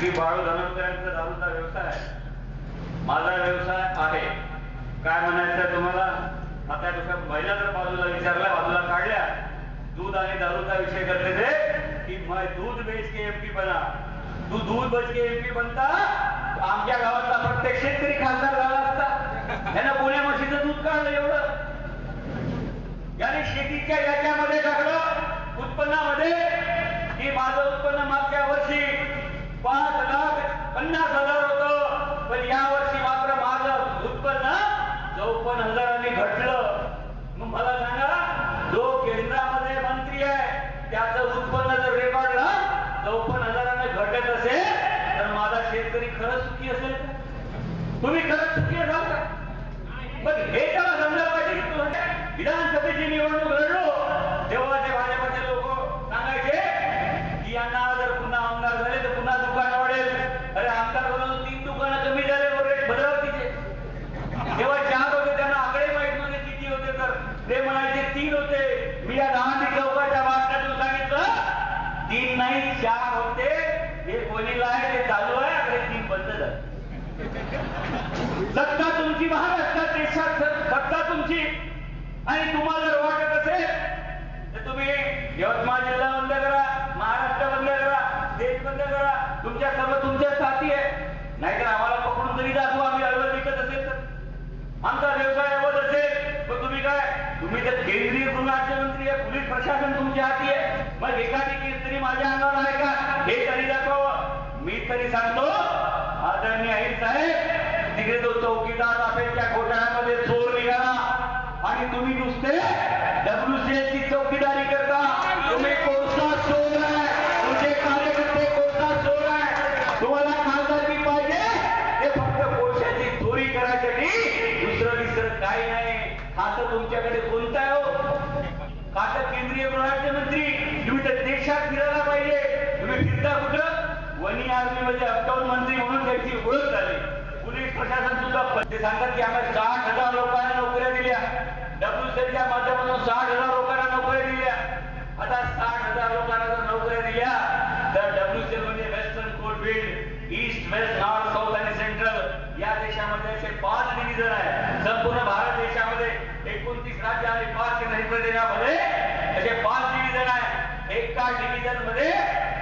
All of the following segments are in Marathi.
की बाळू धनंजयांचा दारूचा व्यवसाय माझा व्यवसाय आहे. काय म्हणायचं तुम्हाला? आता दुसऱ्या महिला जर बाजूला विचारल्या बाजूला काढल्या दूध आणि दारूचा विषय करते ते की मैं दूध बेच के एमपी बना. तू दूध बेच के एमपी बनता? आमच्या गावातला प्रत्येक शेतकरी खासदार झाला असता. त्यानं पुण्या म्हशीचं दूध काढलं एवढं. याने शेतीच्या याच्यामध्ये टाकलं उत्पन्नामध्ये की माझं उत्पन्न मागच्या वर्षी पाच लाख पन्नास हजार होतं पण या वर्षी मात्र माझं उत्पन्न चौपन्न हजारांनी घटलं मग मला सांगा जो केंद्रामध्ये मंत्री आहे त्याचं उत्पन्न जर रेकॉर्डला चौपन्न हजाराने घटत असेल तर माझा शेतकरी सुखी असेल? तुम्ही खरंच सुखी असाल का पण हे त्याला समजायला पाहिजे विधानसभेची निवडणूक लढलो तेव्हा ते भाजपाचे लोक सांगायचे की यांना जर पुन्हा आमदार झाले तर पुन्हा दुकान वाढेल अरे आमदार झालं तीन दुकानं कमी झाले वर रेट भद्रावतीचे तेव्हा चार होते त्यांना आकडे माहीत नव्हते किती होते तर ते म्हणायचे तीन होते मी या दहा चौकाच्या भाषणातून सांगितलं तीन नाही चार होते हे कोणीला आहे ते चालू आहे आणि तीन बंद झाले सत्ता तुमची महाराष्ट्रात देशात स- सत्ता तुमची आणि तुम्हाला जर वाटत असेल तर तुम्ही यवतमाळ जिल्हा बंद करा महाराष्ट्र बंद करा देश बंद करा. तुमच्या सर्व तुमच्या साथी आहे. नाहीतर आम्हाला पकडून तरी दाखवू आम्ही अडवत विकत असेल तर. आमचा व्यवसाय अवध असेल. पण तुम्ही काय? तुम्ही तर केंद्रीय गृहराज्यमंत्री आहे पोलीस प्रशासन तुमच्या हाती आहे. मग एखादी केस तरी माझ्या अंगावर आहे का? हे तरी दाखवावं. मी तरी सांगतो आदरणीय अहिर साहेब तिकडे तो चौकीदार राफेलच्या घोटाळ्यामध्ये चोर निघाला. आणि तुम्ही नुसते करण्यासाठी. करायसाठी दुसरं तिसरं काही नाही. खातं तुमच्याकडे कोणतं आहे हो? खातं केंद्रीय गृहराज्य मंत्री. तुम्ही तर देशात फिरायला पाहिजे. तुम्ही फिरता कुठं? वनी आर्मी मध्ये अपटाऊन मंत्री म्हणून त्यांची ओळख झाली. पोलीस प्रशासन सुद्धा ते सांगतात की आम्ही साठ हजार लोकांना नोकऱ्या दिल्या. डब्ल्यू सीच्या माध्यमातून साठ हजार लोकांना नोकऱ्या दिल्या. आता साठ हजार लोकांना जर नोकऱ्या दिल्या तर डब्ल्यू सी म्हणजे western coalfield east west north south आणि सेंट्रल या देशामध्ये असे पाच डिव्हिजन आहे संपूर्ण भारत देशामध्ये एकोणतीस राज्य आणि पाच केंद्रशासित प्रदेशामध्ये असे पाच डिव्हिजन आहे एका डिव्हिजनमध्ये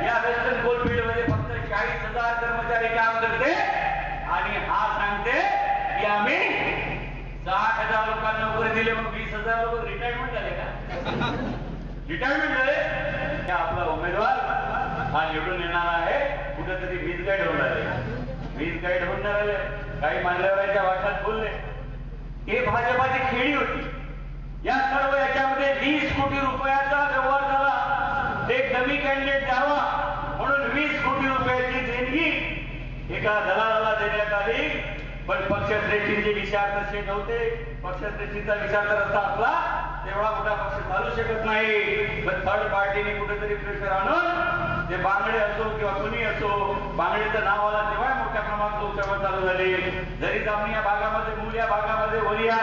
या वेस्टर्न कोलफिल्डमध्ये फक्त चाळीस हजार कर्मचारी काम करते. आणि हा सांगते की आम्ही साठ हजार लोकांना नोकरी दिले मग वीस हजार लोक रिटायरमेंट झाले का? रिटायरमेंट झाले? आपला उमेदवार हा निवडून येणार आहे कुठेतरी वीज गाईड होणार आहे गाईड होणार आले काही मान्यवरांच्या वाटात बोलले. हे भाजपाची खेळी होती. या सर्व याच्यामध्ये वीस कोटी रुपयाचा व्यवहार झाला. एक नवी कॅन्डिडेट द्यावा म्हणून वीस कोटी रुपयाची देणगी एका दलालाला देण्यात आली. पण पक्षश्रेष्ठींचे विचार तसे नव्हते. पक्षश्रेष्ठींचा विचार तर असा असला तेवढा मोठा पक्ष चालू शकत नाही. पण थर्ड पार्टीने कुठेतरी प्रेशर आणून ते बांगडे असो किंवा कुणी असो बांगडेचं नाव आला तेव्हा मोठ्या प्रमाणात लोकसभा चालू झाली. जरी जामणी या भागामध्ये मूल या भागामध्ये ओलिया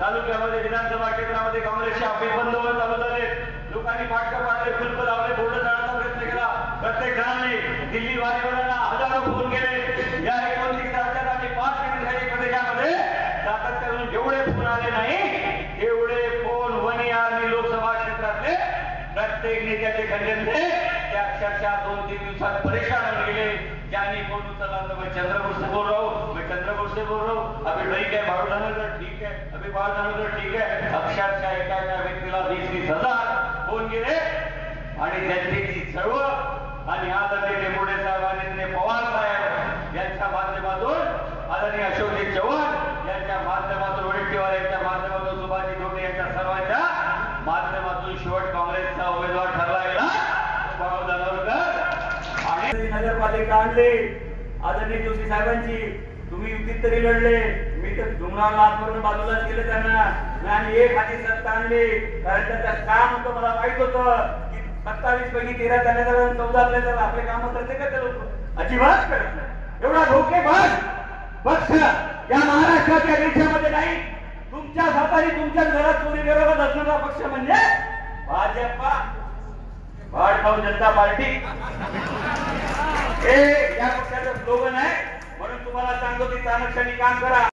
तालुक्यामध्ये विधानसभा क्षेत्रामध्ये काँग्रेसचे आपले बंद होत चालू झाले. लोकांनी फाटकं पाडले फुलप लावले बोर्ड जाण्याचा प्रयत्न केला. प्रत्येक जणांनी दिल्ली वारीवाल्यांना हजारो फोन केले. या एकोणतीस राज्यात आम्ही पाच केंद्रशासित प्रदेशामध्ये सातत्यातून जेवढे फोन आले नाही तेवढे फोन वनिया आणि लोकसभा क्षेत्रातले प्रत्येक नेत्याचे खंडन ते अक्षरशः दोन तीन दिवसात परेशान होऊन गेले. ज्यांनी कोण उचलला तर मैं चंद्रपूर से बोल रहा हूँ मैं चंद्रपूर से बोल रहा हूँ अभी ठीक है भाऊ धानोकर ठीक है अभी भाऊ धानोकर ठीक आहे. अक्षरशः एका एका व्यक्तीला वीस वीस हजार होऊन गेले. आणि त्यांची जी चळवळ आणि आदरणीय मोडे साहेब आदरणीय पवार साहेब यांच्या माध्यमातून आदरणीय अशोकजी चव्हाण यांच्या माध्यमातून वडेट्टीवार यांच्या माध्यमातून सुभाषजी धोटे यांच्या सर्वांच्या माध्यमातून शेवट काँग्रेसचा उमेदवार ठरला गेला बाळू धानोरकर आणि नगरपालिका आणले. आदरणीय जोशी साहेबांची. तुम्ही युतीत तरी लढले. मी तर डोंगराला आतवरून बाजूलाच केलं त्यांना. आणि एक हाती सत्ता आणली. कारण त्याचं काम होतं मला माहीत होतं की सत्तावीस पैकी तेरा त्यांना जर चौदा झाले तर आपले काम करते का ते लोक? अजिबात करत नाही. एवढा धोकेबाज पक्ष या महाराष्ट्राच्या देशामध्ये नाही. तुमच्या हाताने तुमच्या घरात चोरी करत असणारा पक्ष म्हणजे भाजपा. भारतीय जनता पार्टी. हे या पक्षाचं स्लोगन आहे. म्हणून तुम्हाला सांगतो की चाणक्षणी काम करा.